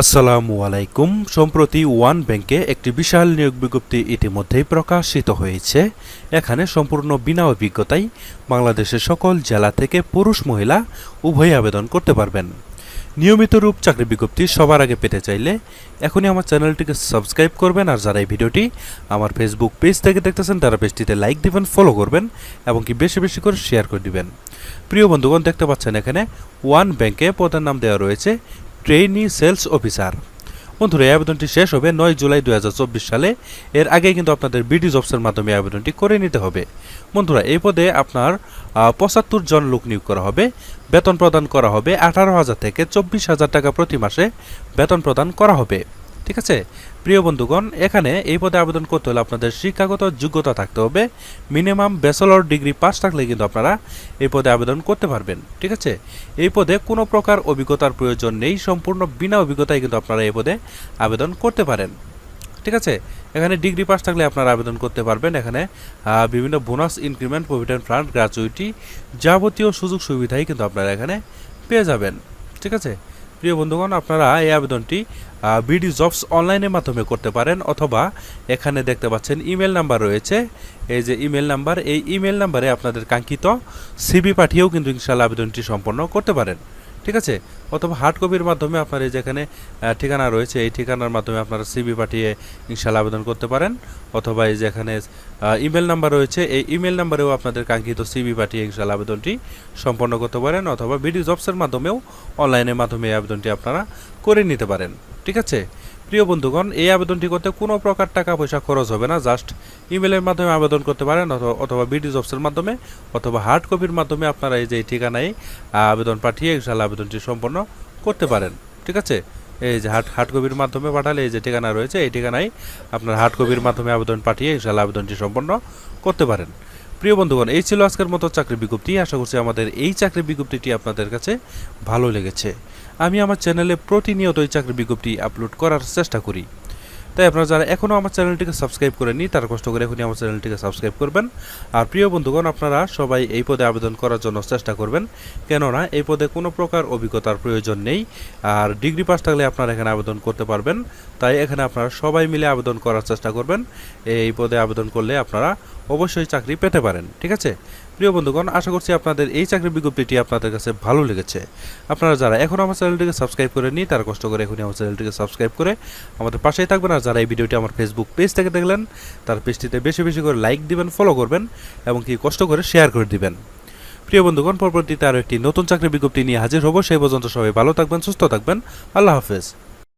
আসসালামু আলাইকুম। সম্প্রতি ওয়ান ব্যাংকে একটি বিশাল নিয়োগ বিজ্ঞপ্তি ইতিমধ্যেই প্রকাশিত হয়েছে। এখানে সম্পূর্ণ বিনা অভিজ্ঞতায় বাংলাদেশের সকল জেলা থেকে পুরুষ মহিলা উভয়ই আবেদন করতে পারবেন। নিয়মিত রূপ চাকরি বিজ্ঞপ্তি সবার আগে পেতে চাইলে এখনই আমার চ্যানেলটিকে সাবস্ক্রাইব করবেন আর যারা এই ভিডিওটি আমার ফেসবুক পেজ থেকে দেখতেছেন, তারা পেজটিতে লাইক দিবেন ফলো করবেন এবং কি বেশি বেশি করে শেয়ার করে দিবেন। প্রিয় বন্ধুগণ, দেখতে পাচ্ছেন এখানে ওয়ান ব্যাংকে পদের নাম দেওয়া রয়েছে ট্রেনি সেলস অফিসার বন্ধুরা, এই আবেদনটি শেষ হবে নয় জুলাই দুই হাজার চব্বিশ সালে। এর আগে কিন্তু আপনাদের বিডি জবসের মাধ্যমে আবেদনটি করে নিতে হবে। বন্ধুরা, এই পদে আপনার পঁচাত্তর জন লোক নিয়োগ করা হবে। বেতন প্রদান করা হবে আঠারো হাজার থেকে চব্বিশ হাজার টাকা প্রতি মাসে বেতন প্রদান করা হবে। ঠিক আছে? প্রিয় বন্ধুগণ, এখানে এই পদে আবেদন করতে হলে আপনাদের শিক্ষাগত যোগ্যতা থাকতে হবে। মিনিমাম ব্যাচেলর ডিগ্রি পাস থাকলে কিন্তু আপনারা এই পদে আবেদন করতে পারবেন, ঠিক আছে? এই পদে কোনো প্রকার অভিজ্ঞতার প্রয়োজন নেই, সম্পূর্ণ বিনা অভিজ্ঞতায় কিন্তু আপনারা এই পদে আবেদন করতে পারেন, ঠিক আছে? এখানে ডিগ্রি পাস থাকলে আপনারা আবেদন করতে পারবেন। এখানে বিভিন্ন bonus increment provident fund gratuity যাবতীয় সুযোগ সুবিধাই কিন্তু আপনারা এখানে পেয়ে যাবেন, ঠিক আছে? প্রিয় বন্ধুগণ, আপনারা এই আবেদনটি বিডি জবস অনলাইনের মাধ্যমে করতে পারেন অথবা এখানে দেখতে পাচ্ছেন ইমেল নাম্বার রয়েছে। এই যে ইমেল নাম্বার, এই ইমেল নাম্বারে আপনাদের কাঙ্ক্ষিত সিবি পাঠিয়েও কিন্তু ইনশাল্লাহ আবেদনটি সম্পন্ন করতে পারেন। ঠিক আছে? অথবা হার্ড কপির মাধ্যমে আপনার এই যেখানে ঠিকানা রয়েছে, এই ঠিকানার মাধ্যমে আপনারা সিবি পাঠিয়ে ইনশাল্লাহ আবেদন করতে পারেন। অথবা এই যেখানে ইমেল নাম্বার রয়েছে, এই ইমেল নাম্বারেও আপনাদের কাঙ্ক্ষিত সিবি পাঠিয়ে ইনশাল্লাহ আবেদনটি সম্পন্ন করতে পারেন। অথবা বিডি জবসের মাধ্যমেও অনলাইনের মাধ্যমে এই আবেদনটি আপনারা করে নিতে পারেন। ঠিক আছে? প্রিয় বন্ধুগণ, এই আবেদনটি করতে কোনো প্রকার টাকা পয়সা খরচ হবে না। জাস্ট ইমেলের মাধ্যমে আবেদন করতে পারেন অথবা- বিডি জবসের মাধ্যমে অথবা হার্ড কপির মাধ্যমে আপনারা এই যে ঠিকানায় আবেদন পাঠিয়ে ইনশাল্লাহ আবেদনটি সম্পন্ন করতে পারেন। ঠিক আছে? এই যে হার্ড হার্ড কপির মাধ্যমে পাঠালে এই যে ঠিকানা রয়েছে, এই ঠিকানায় আপনার হার্ড কপির মাধ্যমে আবেদন পাঠিয়ে ইনশাল্লাহ আবেদনটি সম্পন্ন করতে পারেন। প্রিয় বন্ধুগণ, এই ছিল আজকের মতো চাকরি বিজ্ঞপ্তি। আশা করছি আমাদের এই চাকরি বিজ্ঞপ্তিটি আপনাদের কাছে ভালো লেগেছে। আমি আমার চ্যানেলে প্রতিনিয়ত এই চাকরি বিজ্ঞপ্তি আপলোড করার চেষ্টা করি। তাই আপনারা যারা এখনও আমার চ্যানেলটিকে সাবস্ক্রাইব করেননি, তারা কষ্ট করে এখনই আমার চ্যানেলটিকে সাবস্ক্রাইব করবেন। আর প্রিয় বন্ধুগণ, আপনারা সবাই এই পদে আবেদন করার জন্য চেষ্টা করবেন, কেননা এই পদে কোনো প্রকার অভিজ্ঞতার প্রয়োজন নেই। আর ডিগ্রি পাস থাকলে আপনারা এখানে আবেদন করতে পারবেন, তাই এখানে আপনারা সবাই মিলে আবেদন করার চেষ্টা করবেন। এই পদে আবেদন করলে আপনারা অবশ্যই চাকরি পেতে পারেন, ঠিক আছে? প্রিয় বন্ধুগণ, আশা করছি আপনাদের এই চাকরির বিজ্ঞপ্তিটি আপনাদের কাছে ভালো লেগেছে। আপনারা যারা এখন আমার চ্যানেলটিকে সাবস্ক্রাইব করেননি, তারা কষ্ট করে এখনই আমার চ্যানেলটিকে সাবস্ক্রাইব করে আমাদের পাশেই থাকবেন। আর যারা এই ভিডিওটি আমার ফেসবুক পেজ থেকে দেখলেন, তার পেজটিতে বেশি বেশি করে লাইক দিবেন ফলো করবেন এবং কি কষ্ট করে শেয়ার করে দিবেন। প্রিয় বন্ধুগণ, পরবর্তীতে আরও একটি নতুন চাকরির বিজ্ঞপ্তি নিয়ে হাজির হব। সেই পর্যন্ত সবাই ভালো থাকবেন, সুস্থ থাকবেন। আল্লাহ হাফেজ।